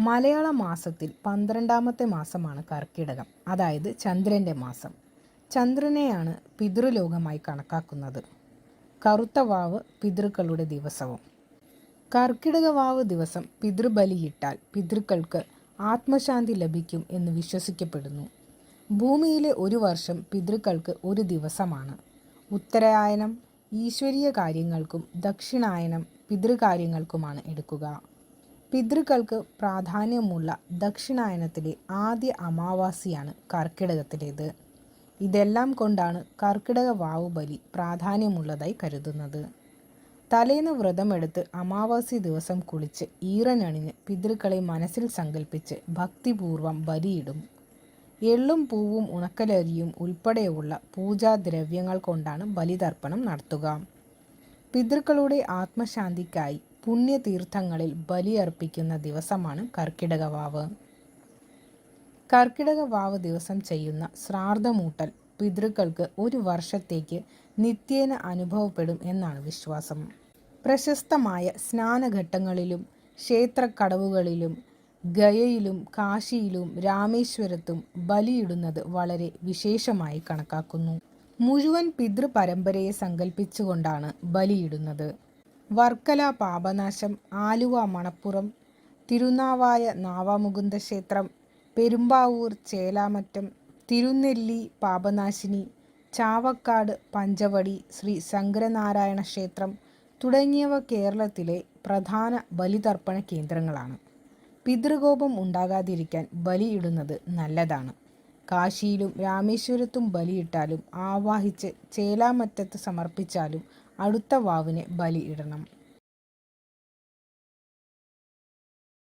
മലയാള മാസത്തിൽ പന്ത്രണ്ടാമത്തെ മാസമാണ് കർക്കിടകം അതായത് ചന്ദ്രന്റെ മാസം. ചന്ദ്രനെയാണ് പിതൃലോകമായി കണക്കാക്കുന്നത്. കറുത്ത വാവ് പിതൃക്കളുടെ ദിവസവും. കർക്കിടക വാവ് ദിവസം പിതൃബലിയിട്ടാൽ പിതൃക്കൾക്ക് ആത്മശാന്തി ലഭിക്കും എന്ന് വിശ്വസിക്കപ്പെടുന്നു. ഭൂമിയിലെ ഒരു വർഷം പിതൃക്കൾക്ക് ഒരു ദിവസമാണ്. ഉത്തരായനം ഈശ്വരീയ കാര്യങ്ങൾക്കും ദക്ഷിണായനം പിതൃകാര്യങ്ങൾക്കുമാണ് എടുക്കുക. പിതൃക്കൾക്ക് പ്രാധാന്യമുള്ള ദക്ഷിണായനത്തിലെ ആദ്യ അമാവാസിയാണ് കർക്കിടകത്തിലേത്. ഇതെല്ലാം കൊണ്ടാണ് കർക്കിടക വാവുബലി പ്രാധാന്യമുള്ളതായി കരുതുന്നത്. തലേന്ന് വ്രതമെടുത്ത് അമാവാസി ദിവസം കുളിച്ച് ഈറനണിഞ്ഞ് പിതൃക്കളെ മനസ്സിൽ സങ്കല്പിച്ച് ഭക്തിപൂർവം ബലിയിടും. എള്ളും പൂവും ഉണക്കലരിയും ഉൾപ്പെടെയുള്ള പൂജാദ്രവ്യങ്ങൾ കൊണ്ടാണ് ബലിതർപ്പണം നടത്തുക. പിതൃക്കളുടെ ആത്മശാന്തിക്കായി പുണ്യതീർത്ഥങ്ങളിൽ ബലിയർപ്പിക്കുന്ന ദിവസമാണ് കർക്കിടക വാവ് കർക്കിടക വാവ് ദിവസം ചെയ്യുന്ന ശ്രാർദ്ധമൂട്ടൽ പിതൃക്കൾക്ക് ഒരു വർഷത്തേക്ക് നിത്യേന അനുഭവപ്പെടും എന്നാണ് വിശ്വാസം. പ്രശസ്തമായ സ്നാനഘട്ടങ്ങളിലും ക്ഷേത്രക്കടവുകളിലും ഗയയിലും കാശിയിലും രാമേശ്വരത്തും ബലിയിടുന്നത് വളരെ വിശേഷമായി കണക്കാക്കുന്നു. മുഴുവൻ പിതൃപരമ്പരയെ സങ്കല്പിച്ചുകൊണ്ടാണ് ബലിയിടുന്നത്. വർക്കല പാപനാശം ആലുവ മണപ്പുറം തിരുനാവായ നാവാമുകുന്ദ ക്ഷേത്രം പെരുമ്പാവൂർ ചേലാമറ്റം തിരുനെല്ലി പാപനാശിനി ചാവക്കാട് പഞ്ചവടി ശ്രീ ശങ്കരനാരായണ ക്ഷേത്രം തുടങ്ങിയവ കേരളത്തിലെ പ്രധാന ബലിതർപ്പണ കേന്ദ്രങ്ങളാണ്. പിതൃകോപം ഉണ്ടാകാതിരിക്കാൻ ബലിയിടുന്നത് നല്ലതാണ്. കാശിയിലും രാമേശ്വരത്തും ബലിയിട്ടാലും ആവാഹിച്ച് ചേലാമറ്റത്ത് സമർപ്പിച്ചാലും അടുത്ത വാവിന് ബലിയിടണം